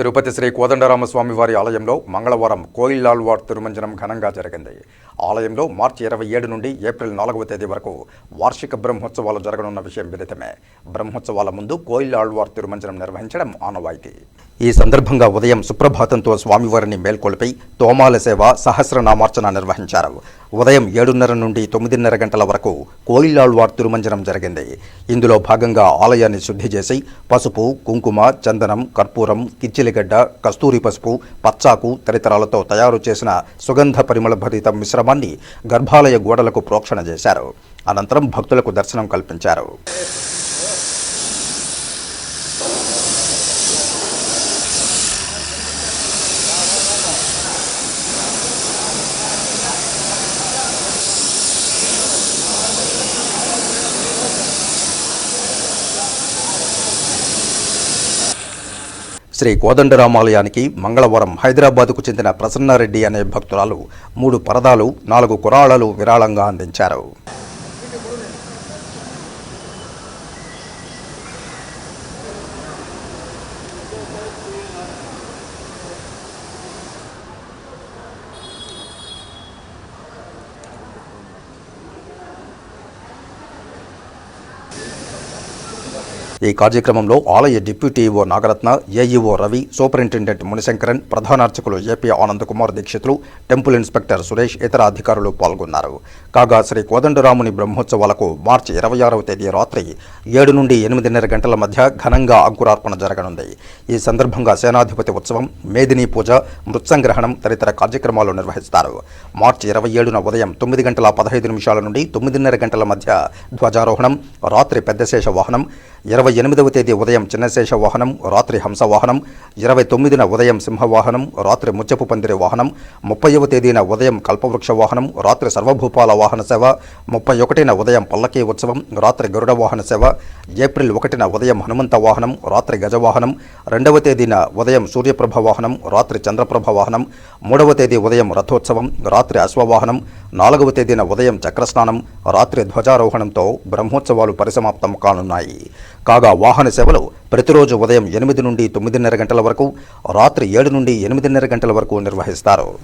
తిరుపతి శ్రీ కోదండరామస్వామి వారి ఆలయంలో మంగళవారం కోయిలాల్వార్ తిరుమంజనం ఘనంగా జరిగింది. ఆలయంలో మార్చి ఇరవై ఏడు నుండి ఏప్రిల్ నాలుగవ తేదీ వరకు వార్షిక బ్రహ్మోత్సవాలు జరగనున్న విషయం విదితమే. బ్రహ్మోత్సవాల ముందు కోయిలాల్వార్ తిరుమంజనం నిర్వహించడం ఆనవాయితీ. ఈ సందర్భంగా ఉదయం సుప్రభాతంతో స్వామివారిని మేల్కొల్పై తోమాల సేవ సహస్రనామార్చన నిర్వహించారు. ఉదయం ఏడున్నర నుండి తొమ్మిదిన్నర గంటల వరకు కోయిలాళ్వార్ తిరుమంజనం జరిగింది. ఇందులో భాగంగా ఆలయాన్ని శుద్ధి చేసి పసుపు కుంకుమ చందనం కర్పూరం కిచ్చిలిగడ్డ కస్తూరి పసుపు పచ్చాకు తదితరాలతో తయారు చేసిన సుగంధ పరిమళభరిత మిశ్రమాన్ని గర్భాలయ గోడలకు ప్రోక్షణ చేశారు. అనంతరం భక్తులకు దర్శనం కల్పించారు. శ్రీ కోదండరామాలయానికి మంగళవారం హైదరాబాద్కు చెందిన ప్రసన్నారెడ్డి అనే భక్తురాలు మూడు పరదాలు నాలుగు కురాళాలు విరాళంగా అందించారు. ఈ కార్యక్రమంలో ఆలయ deputy EO Nagaratna AEO Ravi superintendent Munishankaran ప్రధాన అర్చకులు AP Anand Kumar Dikshitulu temple inspector Suresh ఇతర అధికారులు పాల్గొన్నారు. కాగా శ్రీ కోదండరాముని బ్రహ్మోత్సవాలకు మార్చి ఇరవై ఆరవ తేదీ రాత్రి ఏడు నుండి ఎనిమిదిన్నర గంటల మధ్య ఘనంగా అంకురార్పణ జరగనుంది. ఈ సందర్భంగా సేనాధిపతి ఉత్సవం మేదిని పూజ మృత్సంగ్రహణం తదితర కార్యక్రమాలు నిర్వహిస్తారు. మార్చి ఇరవై ఏడున ఉదయం తొమ్మిది గంటల పదహైదు నిమిషాల నుండి తొమ్మిదిన్నర గంటల మధ్య ధ్వజారోహణం రాత్రి పెద్దశేష వాహనం ఇరవై ఎనిమిదవ తేదీ ఉదయం చిన్నశేష వాహనం రాత్రి హంస వాహనం ఇరవై తొమ్మిదిన ఉదయం సింహ వాహనం రాత్రి ముచ్చపు పందిరి వాహనం ముప్పైవ తేదీన ఉదయం కల్పవృక్ష వాహనం రాత్రి సర్వభూపాల వాహన సేవ ముప్పై ఒకటిన ఉదయం పల్లకీ ఉత్సవం రాత్రి గరుడ వాహన సేవ ఏప్రిల్ ఒకటిన ఉదయం హనుమంత వాహనం రాత్రి గజవాహనం రెండవ తేదీన ఉదయం సూర్యప్రభ వాహనం రాత్రి చంద్రప్రభ వాహనం మూడవ తేదీ ఉదయం రథోత్సవం రాత్రి అశ్వవాహనం నాలుగవ తేదీన ఉదయం చక్రస్నానం రాత్రి ధ్వజారోహణంతో బ్రహ్మోత్సవాలు పరిసమాప్తం కానున్నాయి. కాగా వాహన సేవలు ప్రతిరోజు ఉదయం ఎనిమిది నుండి తొమ్మిదిన్నర గంటల వరకు రాత్రి ఏడు నుండి ఎనిమిదిన్నర గంటల వరకు నిర్వహిస్తారు.